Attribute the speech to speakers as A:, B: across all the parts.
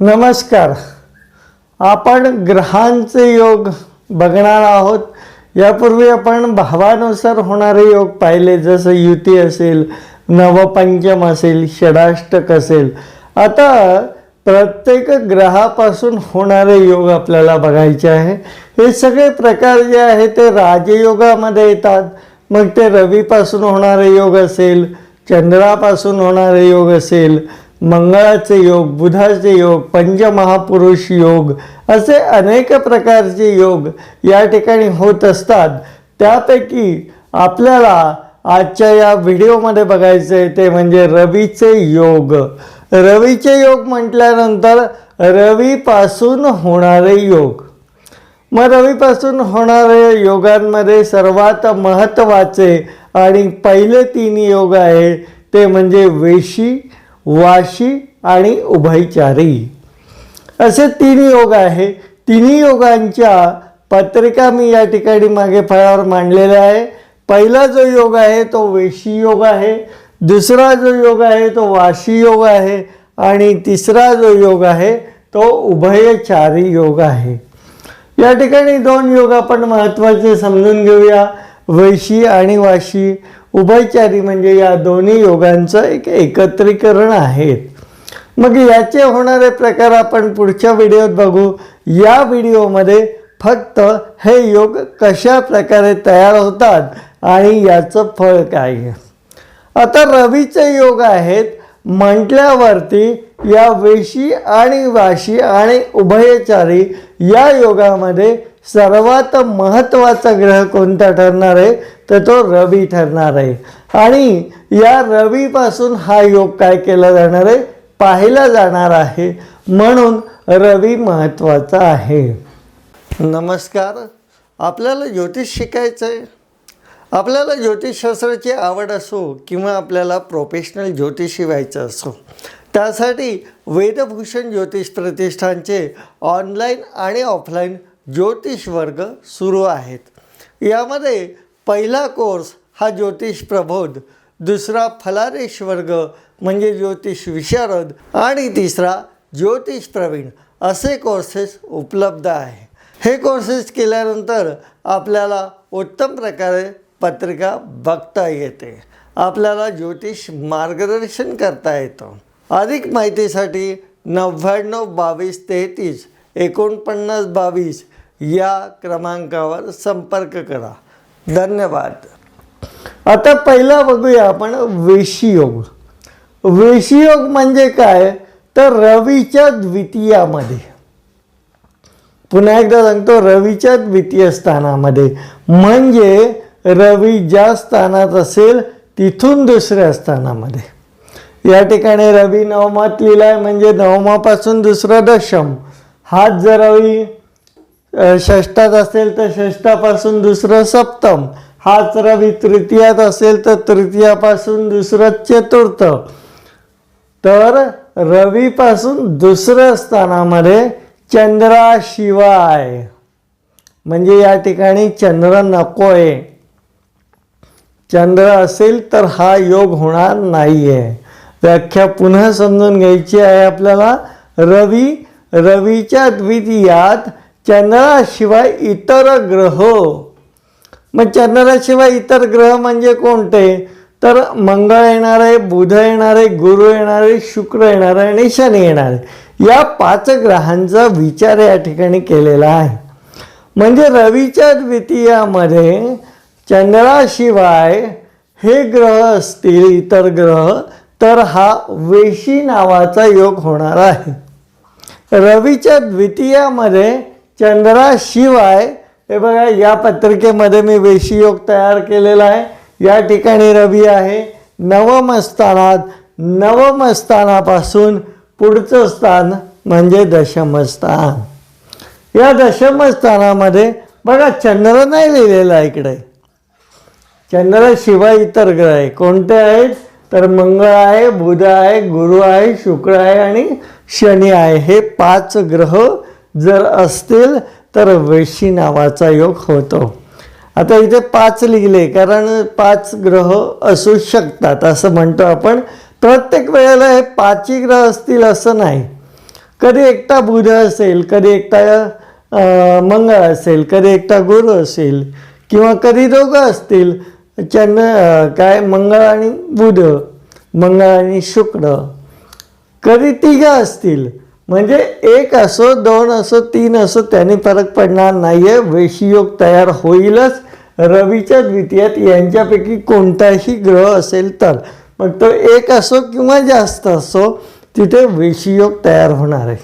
A: नमस्कार. आपण ग्रहांचे योग बघणार आहोत. यापूर्वी आपण भावानुसार होणारे योग पाहिले जसं युती असेल नवपंचम असेल षडाष्टक असेल. आता प्रत्येक ग्रहापासून होणारे योग आपल्याला बघायचे आहे. हे सगळे प्रकार जे आहे ते राजयोगामध्ये येतात. मग ते रवीपासून होणारे योग असेल चंद्रापासून होणारे योग असेल मंगळाचे योग बुधाचे योग पंचमहापुरुष योग असे अनेक प्रकारचे योग या ठिकाणी होत असतात. त्यापैकी आपल्याला आजच्या या व्हिडिओमध्ये बघायचं आहे ते म्हणजे रवीचे योग. रवीचे योग म्हटल्यानंतर रवीपासून होणारे योग. मग रवीपासून होणाऱ्या योगांमध्ये सर्वात महत्त्वाचे आणि पहिले तीन योग आहे ते म्हणजे वेशी वाशी आणि उभयचारी असे तीन योग आहे. तिन्ही योगांच्या पत्रिका मी या ठिकाणी मागे फळावर मांडलेल्या आहे. पहिला जो योग आहे तो वेशी योग आहे. दुसरा जो योग आहे तो वाशी योग आहे. आणि तिसरा जो योग आहे तो उभयचारी योग आहे. या ठिकाणी दोन योग आपण महत्त्वाचे समजून घेऊया. वैशी आणि वाशी. उभयचारी म्हणजे या दोन्ही योगांचं एक एकत्रीकरण आहेत मग याचे होणारे प्रकार आपण पुढच्या व्हिडिओत बघू. या व्हिडिओमध्ये फक्त हे योग कशा प्रकारे तयार होतात आणि याचं फळ काय? आहे आता रवीचे योग आहेत म्हटल्यावरती या वेशी आणि वाशी आणि उभयचारी या योगामध्ये सर्वात महत्त्वाचा ग्रह कोणता ठरणार आहे? तर तो रवी ठरणार आहे. आणि या रवीपासून हा योग काय केला जाणार आहे? पाहिला जाणार आहे. म्हणून रवी महत्त्वाचा आहे. नमस्कार. आपल्याला ज्योतिष शिकायचं आहे? आपल्याला ज्योतिषशास्त्राची आवड असो किंवा आपल्याला प्रोफेशनल ज्योतिषी व्हायचं असो त्यासाठी वेदभूषण ज्योतिष प्रतिष्ठानचे ऑनलाईन आणि ऑफलाईन ज्योतिष वर्ग सुरू आहेत. यामध्ये पहिला कोर्स हा ज्योतिष प्रबोध दुसरा फलारेश वर्ग म्हणजे ज्योतिष विशारद आणि तिसरा ज्योतिष प्रवीण असे कोर्सेस उपलब्ध आहे. हे कोर्सेस केल्यानंतर आपल्याला उत्तम प्रकारे पत्रिका बघता येते. आपल्याला ज्योतिष मार्गदर्शन करता येतं. अधिक माहितीसाठी नव्याण्णव बावीस तेहतीस एकोणपन्नास बावीस या क्रमांकावर संपर्क करा. धन्यवाद. आता पहिला बघूया आपण वेशीयोग वेशीयोग म्हणजे काय? तर रवीच्या द्वितीयामध्ये. पुन्हा एकदा सांगतो रवीच्या द्वितीय स्थानामध्ये. म्हणजे रवी ज्या स्थानात असेल तिथून दुसऱ्या स्थानामध्ये. या ठिकाणी रवी नवमात लिहिलाय म्हणजे नवमापासून दुसरं दशम. हाच जर रवी षष्ठात असेल तर षष्ठापासून दुसरं सप्तम. हाच रवी तृतीयात असेल तर तृतीयापासून दुसरं चतुर्थ. तर रवीपासून दुसरं स्थानामध्ये चंद्राशिवाय म्हणजे या ठिकाणी चंद्र नको आहे चंद्र असेल तर हा योग होणार नाही आहे व्याख्या पुन्हा समजून घ्यायची आहे आपल्याला. रवी रवीच्या द्वितीयात चंद्राशिवाय इतर ग्रह. मग चंद्राशिवाय इतर ग्रह म्हणजे कोणते? तर मंगळ येणार आहे बुध येणार आहे गुरु येणार आहे शुक्र येणार आहे आणि शनी येणार आहे. या पाच ग्रहांचा विचार या ठिकाणी केलेला आहे. म्हणजे रवीच्या द्वितीयामध्ये चंद्राशिवाय हे ग्रह असतील इतर ग्रह तर हा वेशी नावाचा योग होणार आहे. रवीच्या द्वितीयामध्ये चंद्राशिवाय हे बघा या पत्रिकेमध्ये मी वेशी योग तयार केलेला आहे. या ठिकाणी रवी आहे. नवम स्थानात नवम स्थानापासून पुढचं स्थान म्हणजे दशम स्थान. या दशमस्थानामध्ये बघा चंद्र नाही लिहिलेला इकडे. चंद्राशिवाय इतर ग्रह आहे कोणते आहेत? तर मंगळ आहे बुध आहे गुरु आहे शुक्र आहे आणि शनी आहे हे पाच ग्रह जर असतील तर वेशी नावाचा योग होतो. आता इथे पाच लिहिले कारण पाच ग्रह असू शकतात असं म्हणतो आपण. प्रत्येक वेळेला हे पाचही ग्रह असतील असं नाही. कधी एकटा बुध असेल कधी एकटा मंगळ असेल कधी एकटा गुरु असेल किंवा कधी दोघं असतील त्यांना काय मंगळ आणि बुध मंगळ आणि शुक्र कधी तिघं असतील? म्हणजे एक असो दोन असो तीन असो त्याने फरक पडणार नाहीये. वेशीयोग तयार होईलच. रवीच्या द्वितीयात यांच्यापैकी कोणताही ग्रह असेल तर. मग तो एक असो किंवा जास्त असो तिथे वेशीयोग तयार होणार आहे.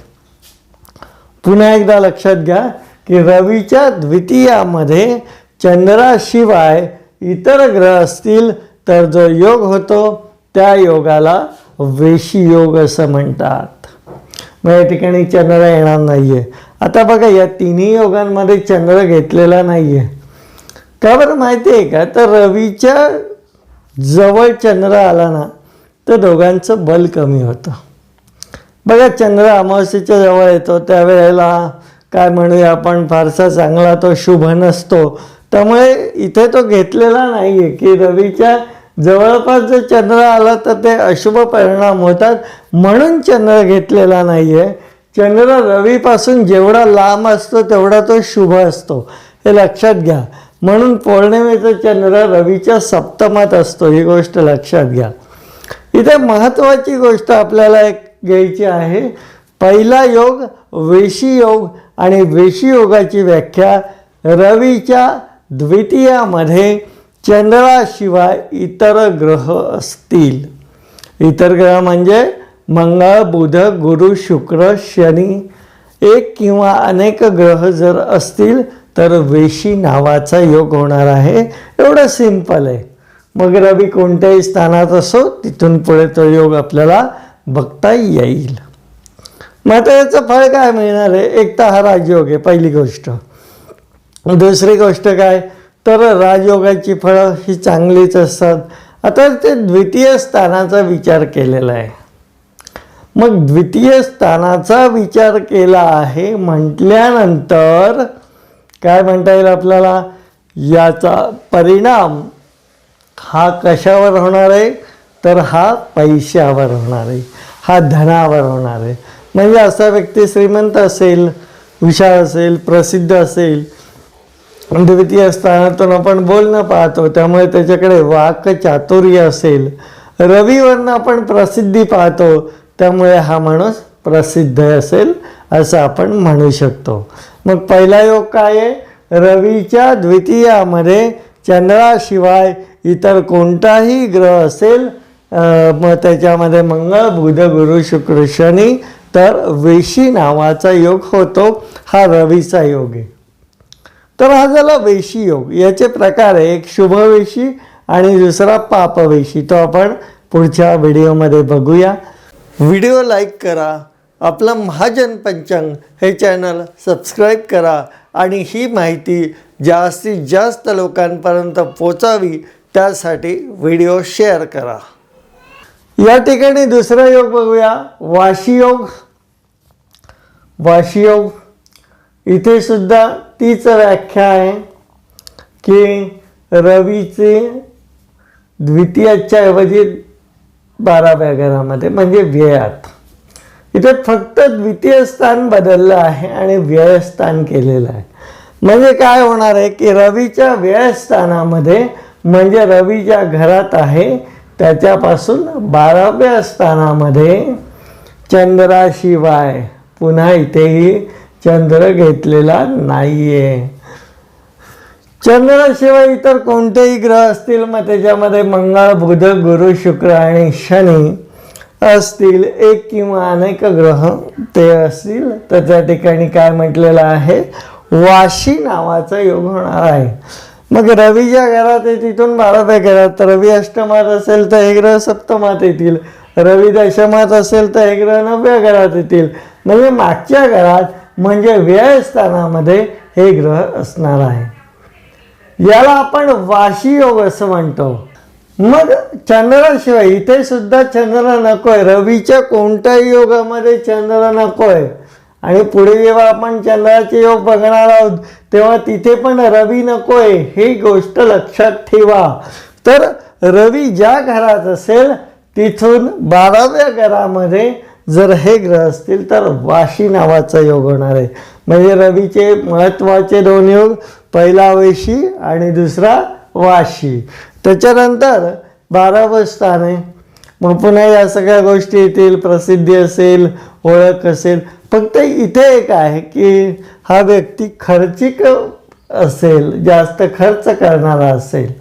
A: पुन्हा एकदा लक्षात घ्या की रवीच्या द्वितीयामध्ये चंद्राशिवाय इतर ग्रह असतील तर जो योग होतो त्या योगाला वेशी योग असं म्हणतात. मग या ठिकाणी चंद्र येणार नाहीये. आता बघा या तिन्ही योगांमध्ये चंद्र घेतलेला नाहीये. का बरं माहिती आहे का? तर रवीच्या जवळ चंद्र आला ना तर दोघांचं बल कमी होतं. बघा चंद्र अमावस्येच्या जवळ येतो. त्यावेळेला काय म्हणूया आपण फारसा चांगला तो शुभ नसतो. त्यामुळे इथे तो घेतलेला नाही आहे की रवीच्या जवळपास जर चंद्र आला तर ते अशुभ परिणाम होतात. म्हणून चंद्र घेतलेला नाही आहे चंद्र रवीपासून जेवढा लांब असतो तेवढा तो शुभ असतो. हे लक्षात घ्या. म्हणून पौर्णिमेचा चंद्र रवीच्या सप्तमात असतो. ही गोष्ट लक्षात घ्या. इथे महत्त्वाची गोष्ट आपल्याला एक घ्यायची आहे. पहिला योग वेशी योग आणि वेशी योगाची व्याख्या रवीच्या द्वितीयामध्ये चंद्राशिवाय इतर ग्रह असतील. इतर ग्रह म्हणजे मंगळ बुध गुरु शुक्र शनी. एक किंवा अनेक ग्रह जर असतील तर वेशी नावाचा योग होणार आहे. एवढं सिंपल आहे. मग रवी कोणत्याही स्थानात असो तिथून पुढे तो योग आपल्याला बघता येईल. मग याचं फळ काय मिळणार आहे? एक तर हा राजयोग आहे पहिली गोष्ट. दुसरी गोष्ट काय? तर राजयोगाची फळं ही चांगलीच असतात. आता ते द्वितीय स्थानाचा विचार केलेला आहे. मग द्वितीय स्थानाचा विचार केला आहे म्हटल्यानंतर काय म्हणता येईल आपल्याला? याचा परिणाम हा कशावर होणार आहे? तर हा पैशावर होणार आहे. हा धनावर होणार आहे. म्हणजे असा व्यक्ती श्रीमंत असेल विशाल असेल प्रसिद्ध असेल द्वितीय स्थानातून आपण बोलणं पाहतो त्यामुळे त्याच्याकडे वाक चातुर्य असेल. रवीवरनं आपण प्रसिद्धी पाहतो त्यामुळे हा माणूस प्रसिद्ध असेल असं आपण म्हणू शकतो. मग पहिला योग काय आहे? रवीच्या द्वितीयामध्ये चंद्राशिवाय इतर कोणताही ग्रह असेल मग त्याच्यामध्ये मंगळ बुध गुरु शुक्र शनी तर वेशी नावाचा योग होतो हा रवीचा योग आहे. तर हा झाला वेशी योग. याचे प्रकार आहे एक शुभवेशी आणि दुसरा पापवेशी. तो आपण पुढच्या व्हिडिओमध्ये बघूया. व्हिडिओ लाईक करा आपलं महाजन पंचांग हे चॅनल सबस्क्राईब करा आणि ही माहिती जास्तीत जास्त लोकांपर्यंत पोचावी त्यासाठी व्हिडिओ शेअर करा. या ठिकाणी दुसरा योग बघूया. वाशी योग. वाशी योग. इथे सुद्धा तीच व्याख्या आहे की रवीचे द्वितीयाच्या ऐवजी बाराव्या घरामध्ये म्हणजे व्ययात. इथे फक्त द्वितीय स्थान बदललं आहे आणि व्ययस्थान केलेलं आहे. म्हणजे काय होणार आहे की रवीच्या व्ययस्थानामध्ये म्हणजे रवी ज्या घरात आहे त्याच्यापासून बाराव्या स्थानामध्ये चंद्राशिवाय पुन्हा इथेही चंद्र घेतलेला नाहीये. चंद्राशिवाय इतर कोणतेही ग्रह असतील मग त्याच्यामध्ये मंगळ बुध गुरु शुक्र आणि शनी असतील. एक किंवा अनेक ग्रह ते असतील. तर त्या ठिकाणी काय म्हटलेलं आहे? वाशी नावाचा योग होणार आहे. मग रवीच्या घरात आहे तिथून बाराव्या घरात. रवी अष्टमात असेल तर हे ग्रह सप्तमात येतील. रवी दशमात असेल तर हे ग्रह नवव्या घरात येतील. म्हणजे मागच्या घरात म्हणजे व्ययस्थानामध्ये हे ग्रह असणार आहे. याला आपण वाशी योग असं म्हणतो. मग चंद्राशिवाय इथे सुद्धा चंद्र नको आहे रवीच्या कोणत्याही योगामध्ये चंद्र नको आहे आणि पुढे जेव्हा आपण चंद्राचे योग बघणार आहोत तेव्हा तिथे पण रवी नको आहे ही गोष्ट लक्षात ठेवा. तर रवी ज्या घरात असेल तिथून बाराव्या घरामध्ये जर हे ग्रह असतील तर वाशी नावाचा योग होणार आहे. म्हणजे रवीचे महत्त्वाचे दोन योग पहिला वैशी आणि दुसरा वाशी. त्याच्यानंतर बारावं स्थान आहे. मग पुन्हा या सगळ्या गोष्टी येतील प्रसिद्धी असेल ओळख असेल. फक्त इथे एक आहे की हा व्यक्ती खर्चिक असेल जास्त खर्च करणारा असेल.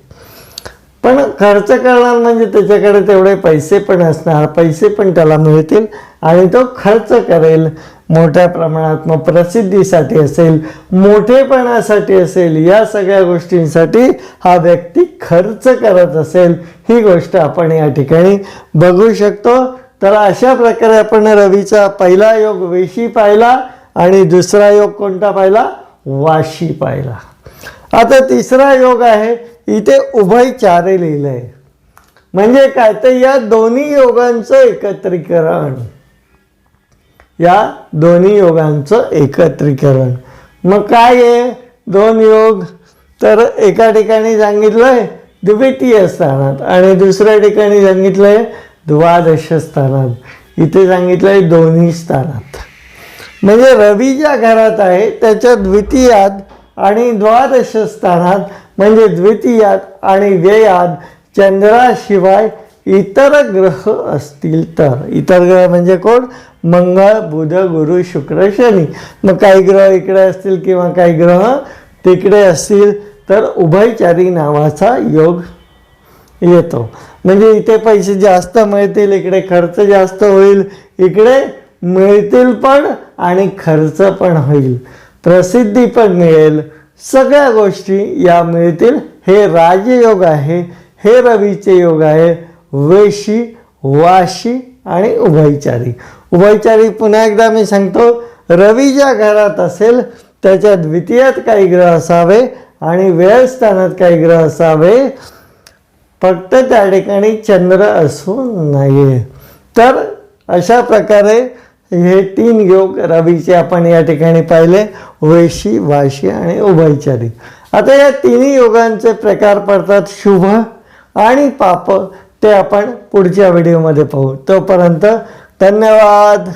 A: पण खर्च करणार म्हणजे त्याच्याकडे तेवढे पैसे पण असणार पैसे पण त्याला मिळतील आणि तो खर्च करेल. मोठ्या प्रमाणात मग प्रसिद्धीसाठी असेल मोठेपणासाठी असेल या सगळ्या गोष्टींसाठी हा व्यक्ती खर्च करत असेल ही गोष्ट आपण या ठिकाणी बघू शकतो. तर अशा प्रकारे आपण रवीचा पहिला योग वेशी पाहिला आणि दुसरा योग कोणता पाहिला? वाशी पाहिला. आता तिसरा योग आहे इथे उभयचारे लिहिलं आहे म्हणजे काय? तर या दोन्ही योगांचं एकत्रीकरण. या दोन्ही योगांचं एकत्रीकरण. मग काय आहे दोन योग. तर एका ठिकाणी सांगितलंय द्वितीय स्थानात. आणि दुसऱ्या ठिकाणी सांगितलंय द्वादश स्थानात. इथे सांगितलंय दोन्ही स्थानात. म्हणजे रवी ज्या घरात आहे त्याच्या द्वितीयात आणि द्वादश स्थानात म्हणजे द्वितीयात आणि व्ययात चंद्राशिवाय इतर ग्रह असतील तर. इतर ग्रह म्हणजे कोण? मंगळ बुध गुरु शुक्र शनी. मग काही ग्रह इकडे असतील किंवा काही ग्रह तिकडे असतील तर उभयचारी नावाचा योग येतो. म्हणजे इथे पैसे जास्त मिळतील इकडे खर्च जास्त होईल इकडे मिळतील पण आणि खर्च पण होईल. प्रसिद्धी पण मिळेल. सगळ्या गोष्टी या मिळतील. हे राजयोग आहे. हे रवीचे योग आहे. वेशी वाशी आणि उभयचारी. उभयचारी पुन्हा एकदा मी सांगतो रवी ज्या घरात असेल त्याच्या द्वितीयात काही ग्रह असावे आणि वेळस्थानात काही ग्रह असावे. फक्त त्या ठिकाणी चंद्र असू नये तर अशा प्रकारे हे तीन योग रवीचे आपण या ठिकाणी पाहिले वेशी वाशी आणि उभयचारी. आता या तिन्ही योगांचे प्रकार पडतात शुभ आणि पाप. ते आपण पुढच्या व्हिडिओमध्ये पाहू. तोपर्यंत धन्यवाद!